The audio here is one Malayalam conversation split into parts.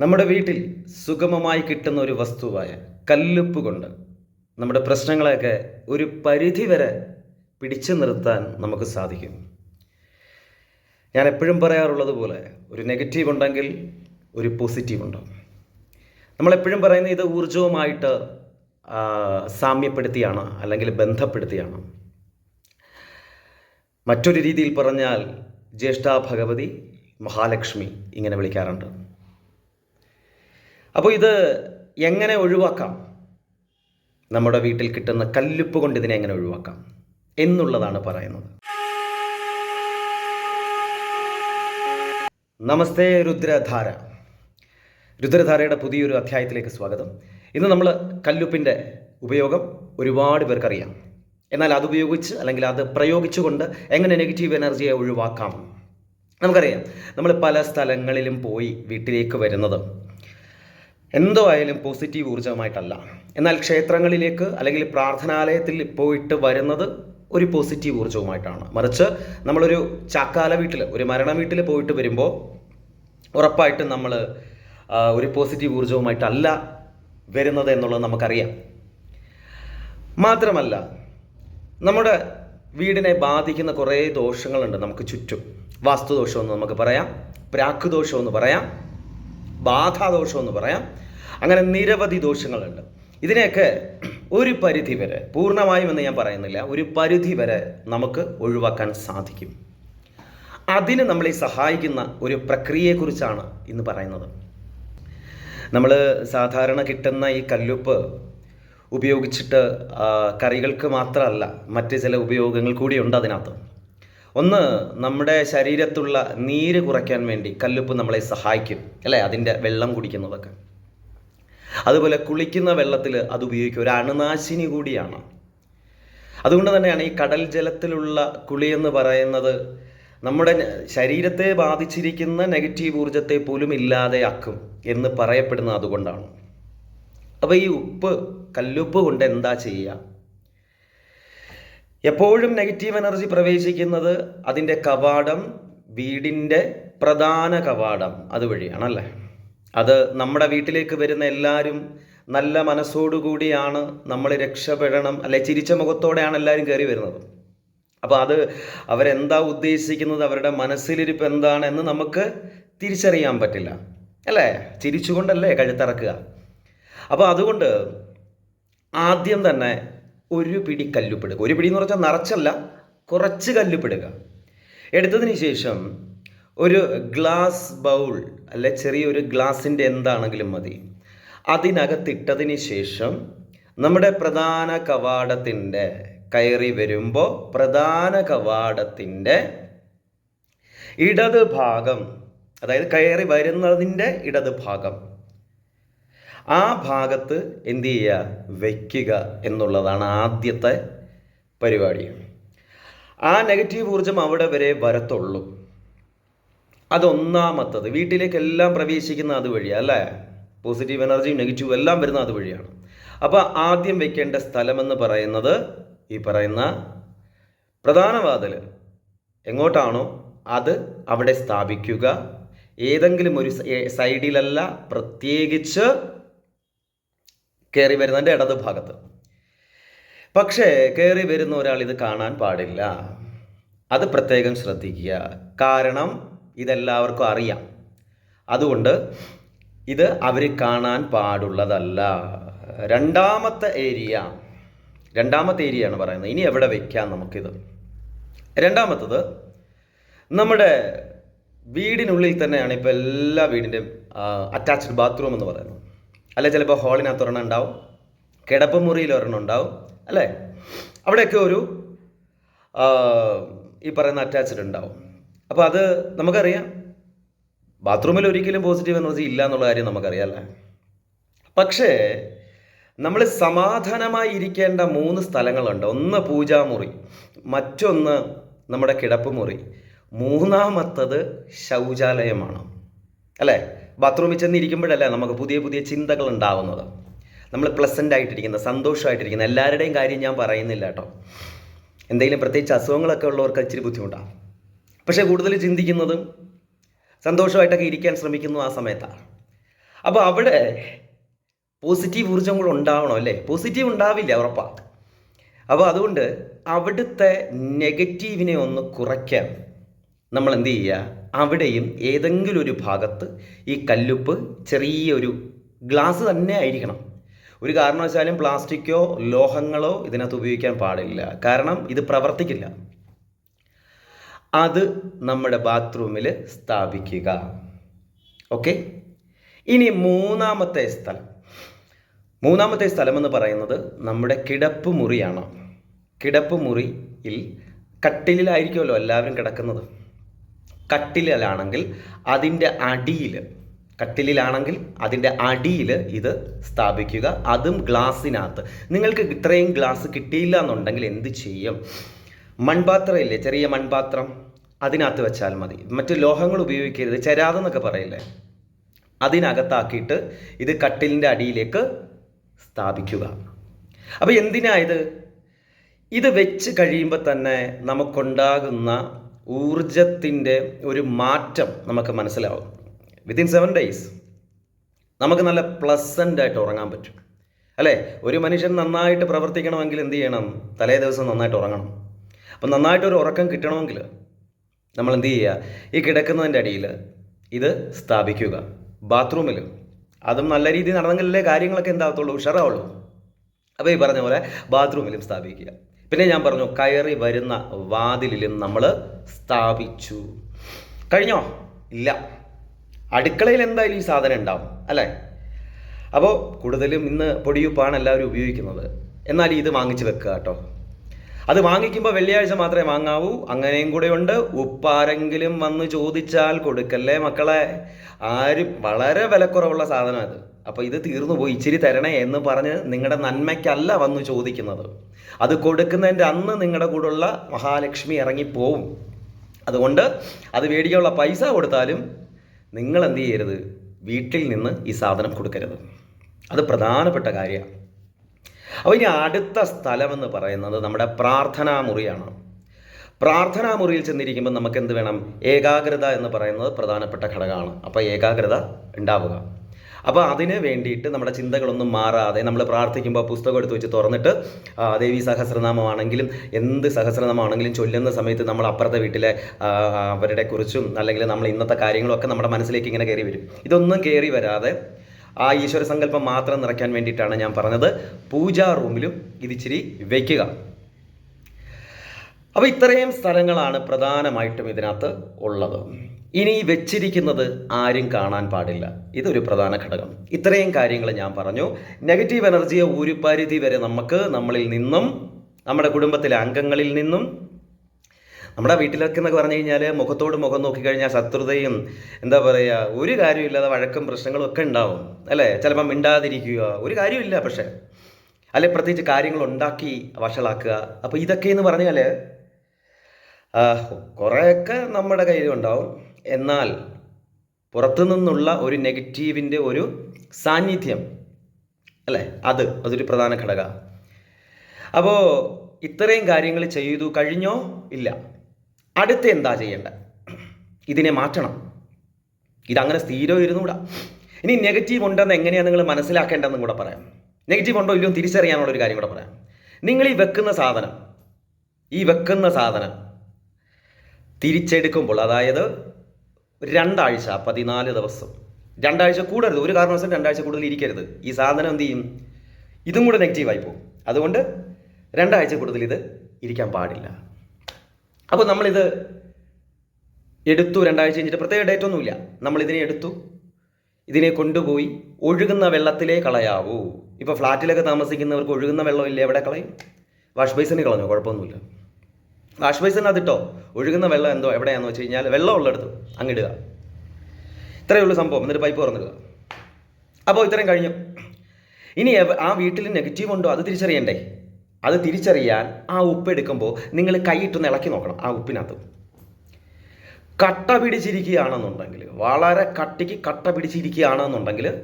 നമ്മുടെ വീട്ടിൽ സുഗമമായി കിട്ടുന്ന ഒരു വസ്തുവായ കല്ലുപ്പ് കൊണ്ട് നമ്മുടെ പ്രശ്നങ്ങളെയൊക്കെ ഒരു പരിധി വരെ പിടിച്ചു നിർത്താൻ നമുക്ക് സാധിക്കും. ഞാൻ എപ്പോഴും പറയാറുള്ളത് പോലെ ഒരു നെഗറ്റീവ് ഉണ്ടെങ്കിൽ ഒരു പോസിറ്റീവ് ഉണ്ട്? നമ്മളെപ്പോഴും പറയുന്നത് ഇത് ഊർജവുമായിട്ട് സാമ്യപ്പെടുത്തിയാണ് അല്ലെങ്കിൽ ബന്ധപ്പെടുത്തിയാണ്. മറ്റൊരു രീതിയിൽ പറഞ്ഞാൽ ജ്യേഷ്ഠ ഭഗവതി മഹാലക്ഷ്മി ഇങ്ങനെ വിളിക്കാറുണ്ട്. അപ്പോൾ ഇത് എങ്ങനെ ഒഴിവാക്കാം? നമ്മുടെ വീട്ടിൽ കിട്ടുന്ന കല്ലുപ്പ് കൊണ്ട് ഇതിനെ എങ്ങനെ ഒഴിവാക്കാം? എന്നുള്ളതാണ് പറയുന്നത്. നമസ്തേ രുദ്രധാര. രുദ്രധാരയുടെ പുതിയൊരു അധ്യായത്തിലേക്ക് സ്വാഗതം. ഇന്ന് നമ്മൾ കല്ലുപ്പിന്റെ ഉപയോഗം ഒരുപാട് പേർക്കറിയാം. എന്നാൽ അത് ഉപയോഗിച്ച് അല്ലെങ്കിൽ അത് പ്രയോഗിച്ചുകൊണ്ട് എങ്ങനെ നെഗറ്റീവ് എനർജിയെ ഒഴിവാക്കാം? നമുക്കറിയാം. നമ്മൾ പല സ്ഥലങ്ങളിലും പോയി വീട്ടിലേക്ക് വരുന്നത് എന്തോ ആയാലും പോസിറ്റീവ് ഊർജമായിട്ടല്ല എന്നാൽ ക്ഷേത്രങ്ങളിലേക്ക് അല്ലെങ്കിൽ പ്രാർത്ഥനാലയത്തിൽ പോയിട്ട് വരുന്നത് ഒരു പോസിറ്റീവ് ഊർജവുമായിട്ടാണ്. മറിച്ച് നമ്മളൊരു ചാക്കാല വീട്ടിൽ ഒരു മരണ വീട്ടിൽ പോയിട്ട് വരുമ്പോൾ ഉറപ്പായിട്ടും നമ്മൾ ഒരു പോസിറ്റീവ് ഊർജവുമായിട്ടല്ല വരുന്നത് എന്നുള്ളത് നമുക്കറിയാം. മാത്രമല്ല നമ്മുടെ വീടിനെ ബാധിക്കുന്ന കുറേ ദോഷങ്ങളുണ്ട് നമുക്ക് ചുറ്റും. വാസ്തുദോഷമെന്ന് നമുക്ക് പറയാം പ്രാക്കുദോഷമെന്ന് പറയാം. ബാധാദോഷമെന്ന് പറയാം. അങ്ങനെ നിരവധി ദോഷങ്ങളുണ്ട്. ഇതിനെയൊക്കെ ഒരു പരിധി വരെ പൂർണമായും എന്ന് ഞാൻ പറയുന്നില്ല ഒരു പരിധി വരെ നമുക്ക് ഒഴിവാക്കാൻ സാധിക്കും. അതിന് നമ്മളെ സഹായിക്കുന്ന ഒരു പ്രക്രിയയെക്കുറിച്ചാണ് ഇന്ന് പറയുന്നത്. നമ്മൾ സാധാരണ കിട്ടുന്ന ഈ കല്ലുപ്പ് ഉപയോഗിച്ചിട്ട് കറികൾക്ക് മാത്രമല്ല മറ്റ് ചില ഉപയോഗങ്ങൾ കൂടിയുണ്ട് അതിനകത്ത്. ഒന്ന് നമ്മുടെ ശരീരത്തുള്ള നീര് കുറയ്ക്കാൻ വേണ്ടി കല്ലുപ്പ് നമ്മളെ സഹായിക്കും അല്ലേ? അതിന്റെ വെള്ളം കുടിക്കുന്നതൊക്കെ. അതുപോലെ കുളിക്കുന്ന വെള്ളത്തിൽ അത് ഉപയോഗിക്കും ഒരു അണുനാശിനി കൂടിയാണ്. അതുകൊണ്ട് തന്നെയാണ് ഈ കടൽ ജലത്തിലുള്ള കുളി എന്ന് പറയുന്നത് നമ്മുടെ ശരീരത്തെ ബാധിച്ചിരിക്കുന്ന നെഗറ്റീവ് ഊർജത്തെ പോലും ഇല്ലാതെയാക്കും എന്ന് പറയപ്പെടുന്നത് അതുകൊണ്ടാണ്. അപ്പോൾ ഈ ഉപ്പ് കല്ലുപ്പ് കൊണ്ട് എന്താ ചെയ്യുക? എപ്പോഴും നെഗറ്റീവ് എനർജി പ്രവേശിക്കുന്നത് അതിന്റെ കവാടം വീടിന്റെ പ്രധാന കവാടം അതുവഴിയാണല്ലേ? അത് നമ്മുടെ വീട്ടിലേക്ക് വരുന്ന എല്ലാവരും നല്ല മനസ്സോടുകൂടിയാണ് നമ്മൾ രക്ഷപ്പെടണം അല്ലെ ചിരിച്ച മുഖത്തോടെയാണ് എല്ലാവരും കയറി വരുന്നത്. അപ്പോൾ അത് അവരെന്താ ഉദ്ദേശിക്കുന്നത് അവരുടെ മനസ്സിലിരിപ്പ് എന്താണെന്ന് നമുക്ക് തിരിച്ചറിയാൻ പറ്റില്ല. അല്ലേ? ചിരിച്ചുകൊണ്ടല്ലേ കഴുത്തിറക്കുക. അപ്പോൾ അതുകൊണ്ട് ആദ്യം തന്നെ ഒരു പിടി കല്ലുപ്പെടുക ഒരു പിടി എന്ന് പറഞ്ഞാൽ നിറച്ചല്ല കുറച്ച് കല്ലുപ്പെടുക എടുത്തതിന് ശേഷം ഒരു ഗ്ലാസ് ബൗൾ അല്ലെ ചെറിയൊരു ഗ്ലാസിന്റെ എന്താണെങ്കിലും മതി. അതിനകത്തിട്ടതിന് ശേഷം നമ്മുടെ പ്രധാന കവാടത്തിന്റെ കയറി വരുമ്പോൾ പ്രധാന കവാടത്തിന്റെ ഇടത് ഭാഗം അതായത് കയറി വരുന്നതിന്റെ ഇടത് ഭാഗം ആ ഭാഗത്ത് എന്ത് ചെയ്യുക? വയ്ക്കുക എന്നുള്ളതാണ് ആദ്യത്തെ പരിപാടി. ആ നെഗറ്റീവ് ഊർജം അവിടെ വരെ വരത്തുള്ളൂ. അതൊന്നാമത്തത് വീട്ടിലേക്കെല്ലാം പ്രവേശിക്കുന്ന അതുവഴിയാണ് അല്ലേ? പോസിറ്റീവ് എനർജിയും നെഗറ്റീവും എല്ലാം വരുന്ന അതുവഴിയാണ് അപ്പോൾ ആദ്യം വെക്കേണ്ട സ്ഥലമെന്ന് പറയുന്നത് ഈ പറയുന്ന പ്രധാന എങ്ങോട്ടാണോ അത് അവിടെ സ്ഥാപിക്കുക. ഏതെങ്കിലും ഒരു സൈഡിലല്ല പ്രത്യേകിച്ച് കയറി വരുന്നതിന്റെ ഇടത് ഭാഗത്ത്. പക്ഷേ കയറി വരുന്ന ഒരാൾ ഇത് കാണാൻ പാടില്ല. അത് പ്രത്യേകം ശ്രദ്ധിക്കുക. കാരണം ഇതെല്ലാവർക്കും അറിയാം. അതുകൊണ്ട് ഇത് അവർ കാണാൻ പാടുള്ളതല്ല. രണ്ടാമത്തെ ഏരിയ രണ്ടാമത്തെ ഏരിയയാണ് പറയുന്നത്. ഇനി എവിടെ വയ്ക്കാം നമുക്കിത്? രണ്ടാമത്തത് നമ്മുടെ വീടിനുള്ളിൽ തന്നെയാണ് ഇപ്പോൾ എല്ലാ വീടിന്റെയും അറ്റാച്ച്ഡ് ബാത്റൂം എന്ന് പറയുന്നത്. അല്ലെ ചിലപ്പോൾ ഹാളിനകത്ത് ഒരെണ്ണം ഉണ്ടാവും. കിടപ്പ് മുറിയിൽ ഒരെണ്ണം ഉണ്ടാവും അല്ലേ? അവിടെയൊക്കെ ഒരു ഈ പറയുന്ന അറ്റാച്ച്ഡ് ഉണ്ടാവും. അപ്പോൾ അത് നമുക്കറിയാം. ബാത്റൂമിൽ ഒരിക്കലും പോസിറ്റീവ് എനർജി ഇല്ല എന്നുള്ള കാര്യം നമുക്കറിയാം അല്ലേ? പക്ഷേ നമ്മൾ സമാധാനമായി ഇരിക്കേണ്ട മൂന്ന് സ്ഥലങ്ങളുണ്ട്. ഒന്ന് പൂജാമുറി മറ്റൊന്ന് നമ്മുടെ കിടപ്പുമുറി മൂന്നാമത്തത് ശൗചാലയമാണ് അല്ലേ? ബാത്റൂമിൽ ചെന്നിരിക്കുമ്പോഴല്ലേ നമുക്ക് പുതിയ പുതിയ ചിന്തകൾ ഉണ്ടാവുന്നത്. നമ്മൾ പ്ലസന്റ് ആയിട്ടിരിക്കുന്ന സന്തോഷമായിട്ടിരിക്കുന്ന എല്ലാവരുടെയും കാര്യം ഞാൻ പറയുന്നില്ല കേട്ടോ. എന്തെങ്കിലും പ്രത്യേകിച്ച് അസുഖങ്ങളൊക്കെ ഉള്ളവർക്ക് ഇച്ചിരി ബുദ്ധിമുട്ടാണ് പക്ഷേ കൂടുതൽ ചിന്തിക്കുന്നതും സന്തോഷമായിട്ടൊക്കെ ഇരിക്കാൻ ശ്രമിക്കുന്നു ആ സമയത്താണ് അപ്പോൾ അവിടെ പോസിറ്റീവ് ഊർജം കൂടെ ഉണ്ടാവണം അല്ലേ? പോസിറ്റീവ് ഉണ്ടാവില്ല ഉറപ്പാണ് അപ്പോൾ അതുകൊണ്ട് അവിടുത്തെ നെഗറ്റീവിനെ ഒന്ന് കുറയ്ക്കാൻ നമ്മൾ എന്ത് ചെയ്യുക? അവിടെയും ഏതെങ്കിലും ഒരു ഭാഗത്ത് ഈ കല്ലുപ്പ് ചെറിയൊരു ഗ്ലാസ് തന്നെ ആയിരിക്കണം. ഒരു കാരണവശാലും പ്ലാസ്റ്റിക്കോ ലോഹങ്ങളോ ഇതിനകത്ത് ഉപയോഗിക്കാൻ പാടില്ല. കാരണം ഇത് പ്രവർത്തിക്കില്ല. അത് നമ്മുടെ ബാത്റൂമിൽ സ്ഥാപിക്കുക. ഓക്കെ? ഇനി മൂന്നാമത്തെ സ്ഥലം. മൂന്നാമത്തെ സ്ഥലം എന്ന് പറയുന്നത് നമ്മുടെ കിടപ്പ് മുറിയാണ്. കിടപ്പ് മുറിയിൽ കട്ടിലിലായിരിക്കുമല്ലോ എല്ലാവരും കിടക്കുന്നത്. കട്ടിലിലാണെങ്കിൽ അതിന്റെ അടിയിൽ കട്ടിലിലാണെങ്കിൽ അതിന്റെ അടിയിൽ ഇത് സ്ഥാപിക്കുക. അതും ഗ്ലാസ്സിനകത്ത്. നിങ്ങൾക്ക് ഇത്രയും ഗ്ലാസ് കിട്ടിയില്ല എന്നുണ്ടെങ്കിൽ എന്ത് ചെയ്യും? മൺപാത്രം ഇല്ലേ ചെറിയ മൺപാത്രം അതിനകത്ത് വെച്ചാൽ മതി. മറ്റ് ലോഹങ്ങൾ ഉപയോഗിക്കരുത്. ചരാതെന്നൊക്കെ പറയില്ലേ? അതിനകത്താക്കിയിട്ട് ഇത് കട്ടിലിന്റെ അടിയിലേക്ക് സ്ഥാപിക്കുക. അപ്പോൾ എന്തിനാ ഇത്? ഇത് വെച്ച് കഴിയുമ്പോൾ തന്നെ നമുക്കുണ്ടാകുന്ന ഊർജത്തിന്റെ ഒരു മാറ്റം നമുക്ക് മനസ്സിലാവും. വിത്തിൻ സെവൻ ഡേയ്സ് നമുക്ക് നല്ല പ്ലസന്റ് ആയിട്ട് ഉറങ്ങാൻ പറ്റും. അല്ലേ? ഒരു മനുഷ്യൻ നന്നായിട്ട് പ്രവർത്തിക്കണമെങ്കിൽ എന്ത് ചെയ്യണം? തലേ ദിവസം നന്നായിട്ട് ഉറങ്ങണം. അപ്പം നന്നായിട്ടൊരു ഉറക്കം കിട്ടണമെങ്കിൽ നമ്മൾ എന്ത് ചെയ്യുക? ഈ കിടക്കുന്നതിന്റെ അടിയിൽ ഇത് സ്ഥാപിക്കുക. ബാത്റൂമിൽ. അതും നല്ല രീതിയിൽ നടന്നെങ്കിലല്ലേ കാര്യങ്ങളൊക്കെ എന്താകത്തുള്ളൂ ഉഷാറാവുള്ളൂ. അപ്പോൾ ഈ പറഞ്ഞ പോലെ ബാത്റൂമിലും സ്ഥാപിക്കുക. പിന്നെ ഞാൻ പറഞ്ഞു കയറി വരുന്ന വാതിലിലും നമ്മൾ സ്ഥാപിച്ചു. കഴിഞ്ഞോ? ഇല്ല. അടുക്കളയിൽ എന്തായാലും ഈ സാധനം ഉണ്ടാവും അല്ലേ? അപ്പോൾ കൂടുതലും ഇന്ന് പൊടിയുപ്പാണ് എല്ലാവരും ഉപയോഗിക്കുന്നത്. എന്നാൽ ഇത് വാങ്ങിച്ച് വെക്കുക കേട്ടോ. അത് വാങ്ങിക്കുമ്പോൾ വെള്ളിയാഴ്ച മാത്രമേ വാങ്ങാവൂ. അങ്ങനെയും കൂടെ ഉണ്ട്. ഉപ്പാരെങ്കിലും വന്ന് ചോദിച്ചാൽ കൊടുക്കല്ലേ മക്കളെ? ആരും വളരെ വിലക്കുറവുള്ള സാധനം അത് അപ്പോൾ ഇത് തീർന്നു പോയി. ഇച്ചിരി തരണേ എന്ന് പറഞ്ഞ് നിങ്ങളുടെ നന്മയ്ക്കല്ല വന്ന് ചോദിക്കുന്നത്. അത് കൊടുക്കുന്നതിന്റെ അന്ന് നിങ്ങളുടെ കൂടെയുള്ള മഹാലക്ഷ്മി ഇറങ്ങിപ്പോവും. അതുകൊണ്ട് അത് മേടിക്കാനുള്ള പൈസ കൊടുത്താലും നിങ്ങൾ എന്ത് ചെയ്യരുത്? വീട്ടിൽ നിന്ന് ഈ സാധനം കൊടുക്കരുത്. അത് പ്രധാനപ്പെട്ട കാര്യമാണ്. അപ്പോൾ ഇനി അടുത്ത സ്ഥലമെന്ന് പറയുന്നത് നമ്മുടെ പ്രാർത്ഥനാ മുറിയാണ് പ്രാർത്ഥനാ മുറിയിൽ ചെന്നിരിക്കുമ്പോൾ നമുക്ക് എന്ത് വേണം? ഏകാഗ്രത എന്ന് പറയുന്നത് പ്രധാനപ്പെട്ട ഘടകമാണ്. അപ്പോൾ ഏകാഗ്രത ഉണ്ടാവുക. അപ്പോൾ അതിന് വേണ്ടിയിട്ട് നമ്മുടെ ചിന്തകളൊന്നും മാറാതെ നമ്മൾ പ്രാർത്ഥിക്കുമ്പോൾ പുസ്തകം എടുത്ത് വെച്ച് തുറന്നിട്ട് ദേവി സഹസ്രനാമമാണെങ്കിലും എന്ത് സഹസ്രനാമമാണെങ്കിലും ചൊല്ലുന്ന സമയത്ത് നമ്മൾ അപ്പുറത്തെ വീട്ടിലെ അവരുടെ കുറിച്ചും അല്ലെങ്കിൽ നമ്മൾ ഇന്നത്തെ കാര്യങ്ങളൊക്കെ നമ്മുടെ മനസ്സിലേക്ക് ഇങ്ങനെ കയറി വരും. ഇതൊന്നും കയറി വരാതെ ആ ഈശ്വര സങ്കല്പം മാത്രം നിറയ്ക്കാൻ വേണ്ടിയിട്ടാണ് ഞാൻ പറഞ്ഞത്. പൂജാ റൂമിലും ഇതിച്ചിരി വയ്ക്കുക. അപ്പോൾ ഇത്രയും സ്ഥലങ്ങളാണ് പ്രധാനമായിട്ടും ഇതിനകത്ത് ഉള്ളത്. ഇനി വെച്ചിരിക്കുന്നത് ആരും കാണാൻ പാടില്ല. ഇതൊരു പ്രധാന ഘടകം. ഇത്രയും കാര്യങ്ങൾ ഞാൻ പറഞ്ഞു. നെഗറ്റീവ് എനർജിയെ ഒരു പരിധി വരെ നമുക്ക് നമ്മളിൽ നിന്നും നമ്മുടെ കുടുംബത്തിലെ അംഗങ്ങളിൽ നിന്നും നമ്മുടെ വീട്ടിലൊക്കെ എന്നൊക്കെ പറഞ്ഞു കഴിഞ്ഞാൽ മുഖത്തോട് മുഖം നോക്കിക്കഴിഞ്ഞാൽ ശത്രുതയും എന്താ പറയുക ഒരു കാര്യമില്ലാതെ വഴക്കും പ്രശ്നങ്ങളും ഒക്കെ ഉണ്ടാവും. അല്ലേ? ചിലപ്പം മിണ്ടാതിരിക്കുക. ഒരു കാര്യമില്ല പക്ഷേ. അല്ലെ പ്രത്യേകിച്ച് കാര്യങ്ങൾ ഉണ്ടാക്കി വഷളാക്കുക. അപ്പോൾ ഇതൊക്കെ എന്ന് പറഞ്ഞാൽ കുറേയൊക്കെ നമ്മുടെ കയ്യിലുണ്ടാവും. എന്നാൽ പുറത്തു നിന്നുള്ള ഒരു നെഗറ്റീവിന്റെ ഒരു സാന്നിധ്യം അല്ലേ? അത് അതൊരു പ്രധാന ഘടക. അപ്പോൾ ഇത്രയും കാര്യങ്ങൾ ചെയ്തു കഴിഞ്ഞോ? ഇല്ല. അടുത്ത എന്താ ചെയ്യേണ്ട ഇതിനെ മാറ്റണം. ഇതങ്ങനെ സ്ഥിരം ഇരുന്നൂടാ. ഇനി നെഗറ്റീവ് ഉണ്ടെന്ന് എങ്ങനെയാണ് നിങ്ങൾ മനസ്സിലാക്കേണ്ടതെന്നും കൂടെ പറയാം. നെഗറ്റീവ് ഉണ്ടോ ഇല്ലയോ തിരിച്ചറിയാനുള്ള ഒരു കാര്യം കൂടെ പറയാം. നിങ്ങൾ ഈ വെക്കുന്ന സാധനം ഈ വെക്കുന്ന സാധനം തിരിച്ചെടുക്കുമ്പോൾ അതായത് രണ്ടാഴ്ച പതിനാല് ദിവസം. രണ്ടാഴ്ച കൂടരുത്. ഒരു കാരണവശാലും രണ്ടാഴ്ച കൂടുതൽ ഇരിക്കരുത്. ഈ സാധനം എന്ത് ചെയ്യും? ഇതും കൂടെ നെഗറ്റീവായി പോകും. അതുകൊണ്ട് രണ്ടാഴ്ച കൂടുതൽ ഇത് ഇരിക്കാൻ പാടില്ല. അപ്പോൾ നമ്മളിത് എടുത്തു. രണ്ടാഴ്ച കഴിഞ്ഞിട്ട് പ്രത്യേക ഡേറ്റ് ഒന്നുമില്ല. നമ്മൾ ഇതിനെ എടുത്തു. ഇതിനെ കൊണ്ടുപോയി ഒഴുകുന്ന വെള്ളത്തിലേ കളയാവൂ. ഇപ്പോൾ ഫ്ലാറ്റിലൊക്കെ താമസിക്കുന്നവർക്ക് ഒഴുകുന്ന വെള്ളമില്ലേ? എവിടെ കളയും? വാഷ് ബേസിന് കളഞ്ഞു? കുഴപ്പമൊന്നുമില്ല. വാഷ് അതിട്ടോ ഒഴുകുന്ന വെള്ളം എന്തോ എവിടെയാണെന്ന് വെച്ച് കഴിഞ്ഞാൽ വെള്ളം ഉള്ളിടത്ത് അങ്ങിടുക ഇത്രയേ ഉള്ളൂ സംഭവം. എന്നിട്ട് പൈപ്പ് തുറന്നിടുക. അപ്പോൾ ഇത്രയും കഴിഞ്ഞു. ഇനി ആ വീട്ടിൽ നെഗറ്റീവ് ഉണ്ടോ? അത് തിരിച്ചറിയണ്ടേ? അത് തിരിച്ചറിയാൻ ആ ഉപ്പ് എടുക്കുമ്പോൾ നിങ്ങൾ കൈയിട്ടൊന്ന് ഇളക്കി നോക്കണം ആ ഉപ്പിനകത്ത്. കട്ട പിടിച്ചിരിക്കുകയാണെന്നുണ്ടെങ്കിൽ വളരെ കട്ടിക്ക് കട്ട പിടിച്ചിരിക്കുകയാണെന്നുണ്ടെങ്കിൽ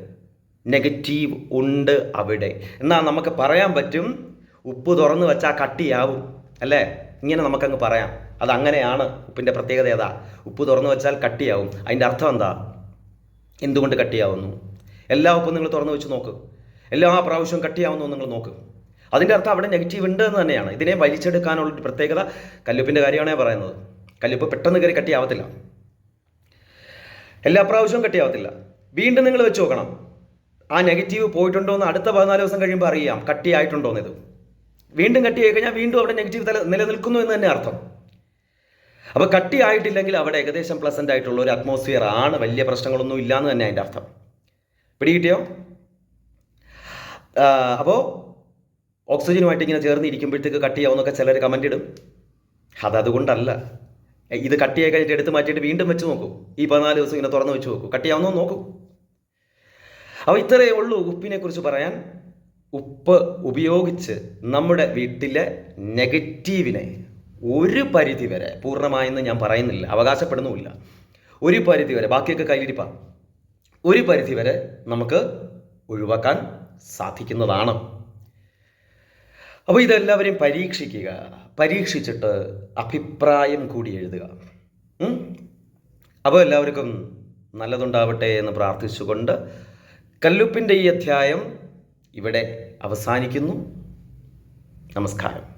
നെഗറ്റീവ് ഉണ്ട് അവിടെ. എന്നാൽ നമുക്ക് പറയാൻ പറ്റും ഉപ്പ് തുറന്നു വെച്ചാൽ കട്ടിയാവും അല്ലേ? ഇങ്ങനെ നമുക്കങ്ങ് പറയാം. അത് അങ്ങനെയാണ് ഉപ്പിന്റെ പ്രത്യേകത ഏതാ? ഉപ്പ് തുറന്നു വെച്ചാൽ കട്ടിയാവും. അതിന്റെ അർത്ഥം എന്താ? എന്തുകൊണ്ട് കട്ടിയാവുന്നു? എല്ലാ ഉപ്പും നിങ്ങൾ തുറന്നു വെച്ച് നോക്ക്. എല്ലാ പ്രാവശ്യവും കട്ടിയാവുന്നു നിങ്ങൾ നോക്ക്. അതിന്റെ അർത്ഥം അവിടെ നെഗറ്റീവ് ഉണ്ട് എന്ന് തന്നെയാണ്. ഇതിനെ വലിച്ചെടുക്കാനുള്ള ഒരു പ്രത്യേകത കല്ലുപ്പിന്റെ കാര്യമാണേ പറയുന്നത്. കല്ലുപ്പ് പെട്ടെന്ന് കയറി കട്ടിയാവത്തില്ല. എല്ലാ പ്രാവശ്യവും കട്ടിയാവത്തില്ല. വീണ്ടും നിങ്ങൾ വെച്ച് നോക്കണം. ആ നെഗറ്റീവ് പോയിട്ടുണ്ടോ എന്ന് അടുത്ത പതിനാല് ദിവസം കഴിയുമ്പോൾ അറിയാം കട്ടിയായിട്ടുണ്ടോ എന്ന് ഇത്. വീണ്ടും കട്ടിയായി കഴിഞ്ഞാൽ വീണ്ടും അവിടെ നെഗറ്റീവ് തല നിലനിൽക്കുന്നു എന്ന് തന്നെ അർത്ഥം. അപ്പോൾ കട്ടിയായിട്ടില്ലെങ്കിൽ അവിടെ ഏകദേശം പ്ലസന്റ് ആയിട്ടുള്ള ഒരു അറ്റ്മോസ്ഫിയർ ആണ്. വലിയ പ്രശ്നങ്ങളൊന്നും ഇല്ല എന്ന് തന്നെ അതിന്റെ അർത്ഥം. പിടികിട്ടിയോ? അപ്പോൾ ഓക്സിജനുമായിട്ട് ഇങ്ങനെ ചേർന്ന് ഇരിക്കുമ്പോഴത്തേക്ക് കട്ടിയാവുന്നൊക്കെ ചിലർ കമന്റ് ഇടും. അതതുകൊണ്ടല്ല. ഇത് കട്ടിയായി കഴിഞ്ഞിട്ട് എടുത്ത് മാറ്റിയിട്ട് വീണ്ടും വെച്ച് നോക്കും. ഈ പതിനാല് ദിവസം ഇങ്ങനെ തുറന്ന് വെച്ച് നോക്കൂ. കട്ടിയാവുന്നോ നോക്കും. അപ്പോൾ ഇത്രയേ ഉള്ളൂ ഉപ്പിനെക്കുറിച്ച് പറയാൻ. ഉപ്പ് ഉപയോഗിച്ച് നമ്മുടെ വീട്ടിലെ നെഗറ്റീവിനെ ഒരു പരിധി വരെ പൂർണമായെന്ന് ഞാൻ പറയുന്നില്ല അവകാശപ്പെടുന്നുമില്ല. ഒരു പരിധി വരെ ബാക്കിയൊക്കെ കയ്യിലിരിപ്പാ. ഒരു പരിധി വരെ നമുക്ക് ഒഴിവാക്കാൻ സാധിക്കുന്നതാണ്. അപ്പോൾ ഇതെല്ലാവരെയും പരീക്ഷിക്കുക പരീക്ഷിച്ചിട്ട് അഭിപ്രായം കൂടി എഴുതുക? അപ്പോൾ എല്ലാവർക്കും നല്ലതുണ്ടാവട്ടെ എന്ന് പ്രാർത്ഥിച്ചുകൊണ്ട് കല്ലുപ്പിന്റെ ഈ അധ്യായം ഇവിടെ അവസാനിക്കുന്നു. നമസ്കാരം.